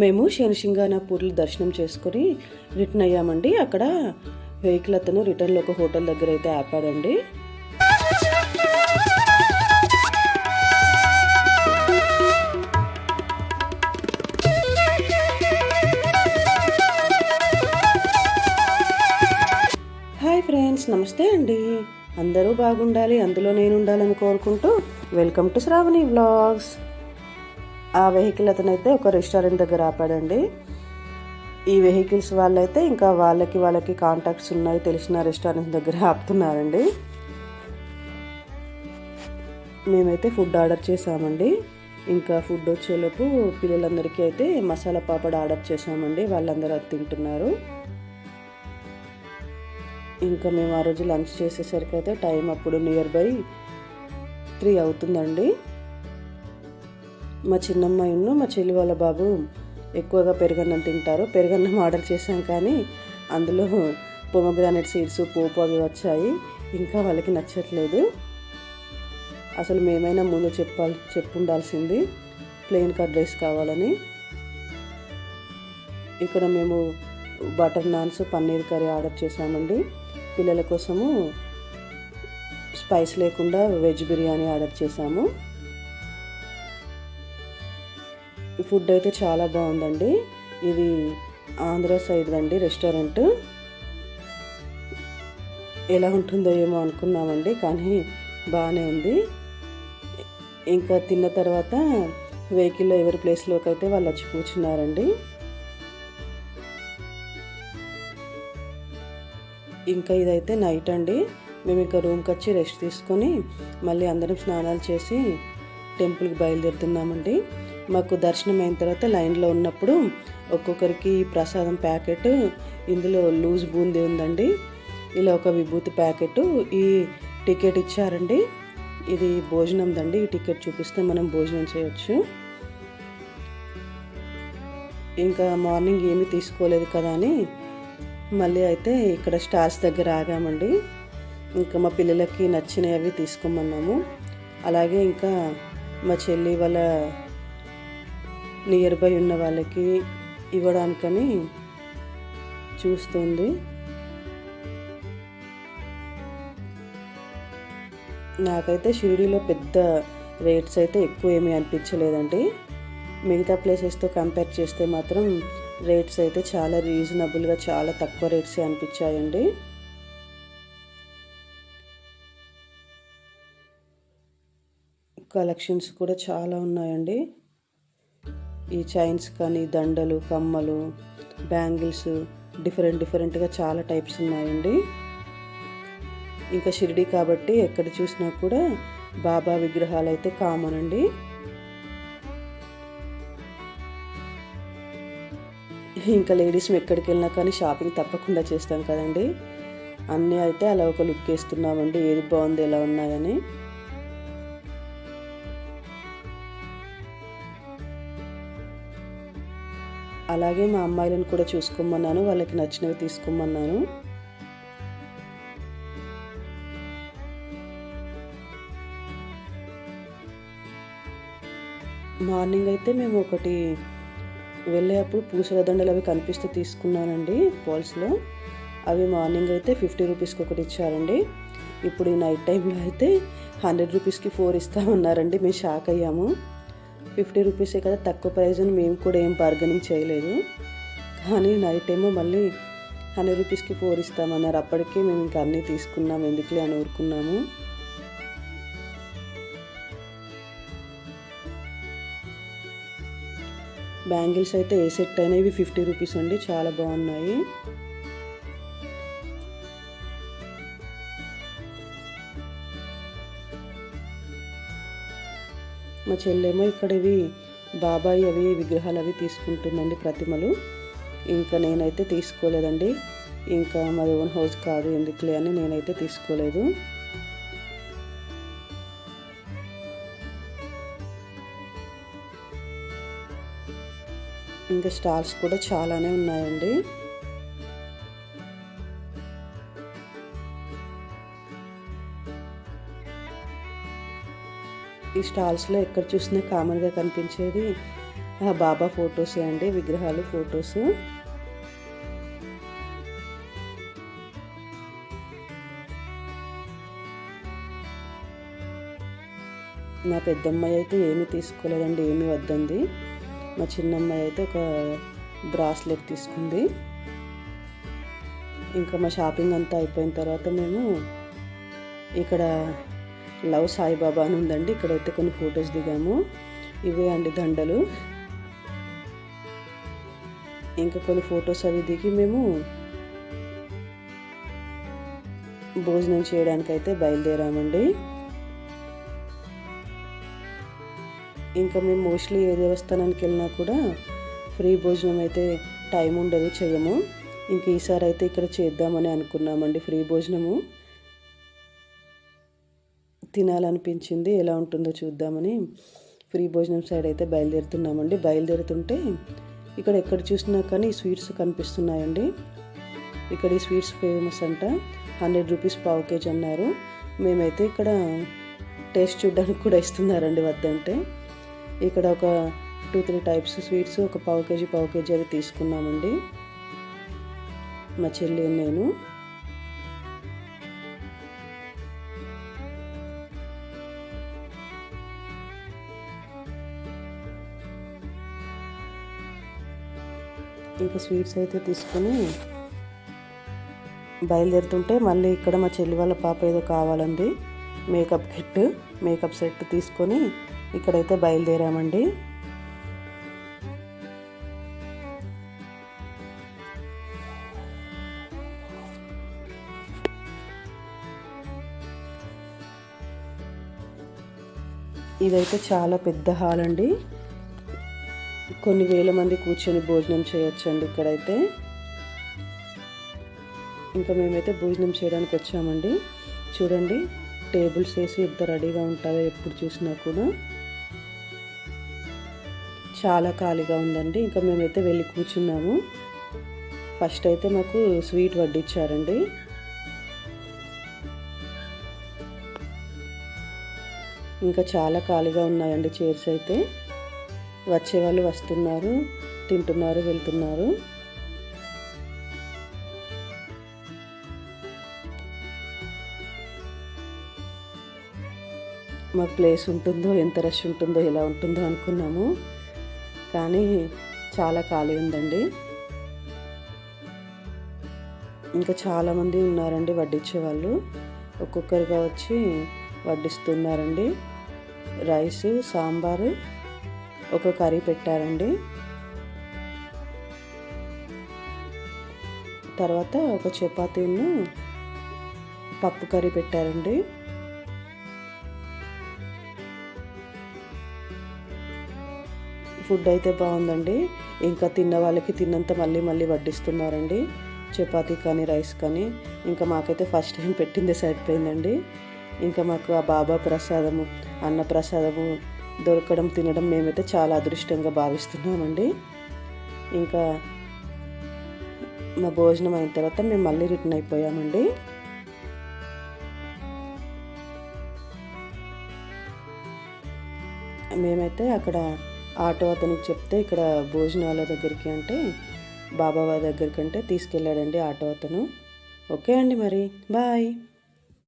మేము శనిశింగానాపూర్లో దర్శనం చేసుకొని రిటర్న్ అయ్యామండి. అక్కడ వెహికల్ అతను రిటర్న్లో ఒక హోటల్ దగ్గర అయితే ఆపాడండి. హాయ్ ఫ్రెండ్స్ నమస్తే అండి. అందరూ బాగుండాలి అందులో నేను ఉండాలని కోరుకుంటూ వెల్కమ్ టు శ్రావణి వ్లాగ్స్. ఆ వెహికల్ అతనైతే ఒక రెస్టారెంట్ దగ్గర ఆపాడండి. ఈ వెహికల్స్ వాళ్ళైతే ఇంకా వాళ్ళకి వాళ్ళకి కాంటాక్ట్స్ ఉన్నాయి తెలిసిన రెస్టారెంట్ దగ్గర ఆపుతున్నారండి. మేమైతే ఫుడ్ ఆర్డర్ చేసామండి ఇంకా ఫుడ్ వచ్చేలోపు పిల్లలందరికీ అయితే మసాలా పాపడ్ ఆర్డర్ చేసామండి వాళ్ళందరూ అది తింటున్నారు. ఇంకా మేము ఆ రోజు లంచ్ చేసేసరికి అయితే టైం అప్పుడు నియర్ బై త్రీ అవుతుందండి. మా చిన్నమ్మాయిను మా చెల్లి వాళ్ళ బాబు ఎక్కువగా పెరుగన్నం తింటారు. పెరుగన్నం ఆర్డర్ చేశాం కానీ అందులో పొమగ్రానెట్ సీడ్స్ పోపు అవి వచ్చాయి. ఇంకా వాళ్ళకి నచ్చట్లేదు. అసలు మేమైనా ముందు చెప్పాలి చెప్పుండాల్సింది ప్లెయిన్ కట్ రైస్ కావాలని. ఇక్కడ మేము butter naans paneer curry order చేశామండి. పిల్లల కోసము స్పైస్ లేకుండా వెజ్ బిర్యానీ ఆర్డర్ చేశాము. ఈ ఫుడ్ అయితే చాలా బాగుందండి. ఇది ఆంధ్ర సైడ్ అండి రెస్టారెంట్. ఎలా ఉంటుందో ఏమో అనుకున్నామండి కానీ బాగానే ఉంది. ఇంకా తిన్న తర్వాత వెహికల్లో ఎవరి ప్లేస్లోకి అయితే వాళ్ళు వచ్చి కూర్చున్నారండి. ఇంకా ఇదైతే నైట్ అండి. మేము ఇంకా రూమ్కి వచ్చి రెస్ట్ తీసుకొని మళ్ళీ అందరం స్నానాలు చేసి టెంపుల్కి బయలుదేరుతున్నామండి. మాకు దర్శనం అయిన తర్వాత లైన్లో ఉన్నప్పుడు ఒక్కొక్కరికి ప్రసాదం ప్యాకెట్ ఇందులో లూజ్ బూందీ ఉందండి. ఇలా ఒక విభూతి ప్యాకెట్ ఈ టికెట్ ఇచ్చారండి. ఇది భోజనం దండి ఈ టికెట్ చూపిస్తే మనం భోజనం చేయొచ్చు. ఇంకా మార్నింగ్ ఏమీ తీసుకోలేదు కదా అని మళ్ళీ అయితే ఇక్కడ స్టార్స్ దగ్గర ఆగామండి. ఇంకా మా పిల్లలకి నచ్చినవి అవి తీసుకోమన్నాము. అలాగే ఇంకా మా చెల్లి వాళ్ళ నియర్ బై ఉన్న వాళ్ళకి ఇవ్వడానికని చూస్తుంది. నాకైతే షిరిడీలో పెద్ద రేట్స్ అయితే ఎక్కువ ఏమీ అనిపించలేదండి. మిగతా ప్లేసెస్తో కంపేర్ చేస్తే మాత్రం రేట్స్ అయితే చాలా రీజనబుల్గా చాలా తక్కువ రేట్స్ అనిపించాయండి. కలెక్షన్స్ కూడా చాలా ఉన్నాయండి. ఈ చైన్స్ కానీ దండలు కమ్మలు బ్యాంగిల్స్ డిఫరెంట్ డిఫరెంట్గా చాలా టైప్స్ ఉన్నాయండి. ఇంకా షిరిడి కాబట్టి ఎక్కడ చూసినా కూడా బాబా విగ్రహాలు అయితే కామన్ అండి. ఇంకా లేడీస్ ఎక్కడికి వెళ్ళినా కానీ షాపింగ్ తప్పకుండా చేస్తాం కదండి. అన్నీ అయితే అలా ఒక లుక్ వేస్తున్నామండి. ఏది బాగుంది ఎలా ఉన్నాయని. అలాగే మా అమ్మాయిలను కూడా చూసుకోమన్నాను వాళ్ళకి నచ్చినవి తీసుకోమన్నాను. మార్నింగ్ అయితే మేము ఒకటి వెళ్ళేటప్పుడు పూసల దండలు అవి కనిపిస్తూ తీసుకున్నానండి పాల్స్లో. అవి మార్నింగ్ అయితే ఫిఫ్టీ రూపీస్కి ఒకటి ఇచ్చారండి. ఇప్పుడు ఈ నైట్ టైంలో అయితే హండ్రెడ్ రూపీస్కి ఫోర్ ఇస్తామన్నారండి మేము షాక్ అయ్యాము. ఫిఫ్టీ రూపీసే కదా తక్కువ ప్రైస్ అని మేము కూడా ఏం బార్గెనింగ్ చేయలేదు. కానీ నైట్ ఏమో మళ్ళీ హండ్రెడ్ రూపీస్కి ఫోర్ ఇస్తామన్నారు. అప్పటికే మేము ఇంకా అన్నీ తీసుకున్నాం ఎందుకులే అని ఊరుకున్నాము. బ్యాంగిల్స్ అయితే ఏ సెట్ అయినా ఇవి ఫిఫ్టీ రూపీస్ అండి చాలా బాగున్నాయి. మా చెల్లెమో ఇక్కడ ఇవి బాబాయ్ అవి విగ్రహాలు అవి తీసుకుంటుందండి ప్రతిమలు. ఇంకా నేనైతే తీసుకోలేదండి. ఇంకా మాది ఓన్ హౌస్ కాదు ఎందుకులే అని నేనైతే తీసుకోలేదు. ఇంకా స్టాల్స్ కూడా చాలానే ఉన్నాయండి. ఈ స్టాల్స్లో ఎక్కడ చూసినా కామన్గా కనిపించేది ఆ బాబా ఫొటోసే అండి విగ్రహాలు ఫొటోస్. నా పెద్దమ్మాయి అయితే ఏమీ తీసుకోలేదండి ఏమీ వద్దంది. మా చిన్నమ్మాయి అయితే ఒక బ్రాస్లెట్ తీసుకుంది. ఇంకా మా షాపింగ్ అంతా అయిపోయిన తర్వాత మేము ఇక్కడ లవ్ సాయిబాబా అని ఉందండి. ఇక్కడైతే కొన్ని ఫొటోస్ దిగాము. ఇవే అండి దండలు. ఇంకా కొన్ని ఫొటోస్ అవి దిగి మేము భోజనం చేయడానికి అయితే బయలుదేరామండి. ఇంకా మేము మోస్ట్లీ ఏ దేవస్థానానికి వెళ్ళినా కూడా ఫ్రీ భోజనం అయితే టైం ఉండదు చేయము ఇంక ఈసారి అయితే ఇక్కడ చేద్దామని అనుకున్నామండి ఫ్రీ భోజనము. తినాలనిపించింది. ఎలా ఉంటుందో చూద్దామని ఫ్రీ భోజనం సైడ్ అయితే బయలుదేరుతున్నామండి. బయలుదేరుతుంటే ఇక్కడ ఎక్కడ చూసినా కానీ స్వీట్స్ కనిపిస్తున్నాయండి. ఇక్కడ ఈ స్వీట్స్ ఫేమస్ అంట. హండ్రెడ్ రూపీస్ పావు కేజీ అన్నారు. మేమైతే ఇక్కడ టేస్ట్ చూడడానికి కూడా ఇస్తున్నారండి వద్దంటే. ఇక్కడ ఒక టూ త్రీ టైప్స్ స్వీట్స్ ఒక పావు కేజీ పావు కేజీ అవి తీసుకున్నామండి. మా చెల్లి నేను. ఇంకా స్వీట్స్ అయితే తీసుకొని బయలుదేరుతుంటే మళ్ళీ ఇక్కడ మా చెల్లి వాళ్ళ పాప ఏదో కావాలండి. మేకప్ కిట్ మేకప్ సెట్ తీసుకొని ఇక్కడైతే బయలుదేరామండి. ఇదైతే చాలా పెద్ద హాల్ అండి. కొన్ని వేల మంది కూర్చొని భోజనం చేయొచ్చండి ఇక్కడైతే. ఇంకా మేమైతే భోజనం చేయడానికి వచ్చామండి. చూడండి టేబుల్స్ వేసి ఎంత రెడీగా ఉంటాయో ఎప్పుడు చూసినా కూడా. చాలా ఖాళీగా ఉందండి. ఇంకా మేమైతే వెళ్ళి కూర్చున్నాము. ఫస్ట్ అయితే మాకు స్వీట్ వడ్డిచ్చారండి. ఇంకా చాలా ఖాళీగా ఉన్నాయండి చైర్స్ అయితే. వచ్చేవాళ్ళు వస్తున్నారు తింటున్నారు వెళ్తున్నారు. మాకు ప్లేస్ ఉంటుందో ఎంత రష్ ఉంటుందో ఎలా ఉంటుందో అనుకున్నాము. కానీ చాలా ఖాళీ ఉందండి. ఇంకా చాలామంది ఉన్నారండి వడ్డించే వాళ్ళు ఒక్కొక్కరిగా వచ్చి వడ్డిస్తున్నారండి. రైస్ సాంబారు ఒక కర్రీ పెట్టారండి. తర్వాత ఒక చపాతీను పప్పు కర్రీ పెట్టారండి. ఫుడ్ అయితే బాగుందండి. ఇంకా తిన్న వాళ్ళకి తిన్నంత మళ్ళీ మళ్ళీ వడ్డిస్తున్నారండి. చపాతీ కానీ రైస్ కానీ. ఇంకా మాకైతే ఫస్ట్ టైం పెట్టిందే సరిపోయిందండి. ఇంకా మాకు ఆ బాబా ప్రసాదము అన్న ప్రసాదము దొరకడం తినడం మేమైతే చాలా అదృష్టంగా భావిస్తున్నామండి. ఇంకా మా భోజనం అయిన తర్వాత మేము మళ్ళీ రిటర్న్ అయిపోయామండి. మేమైతే అక్కడ ఆటో అతనికి చెప్తే ఇక్కడ భోజనాల దగ్గరికి అంటే బాబా దగ్గరికి అంటే తీసుకెళ్ళాడండి ఆటో అతను. ఓకే అండి మరి. బాయ్.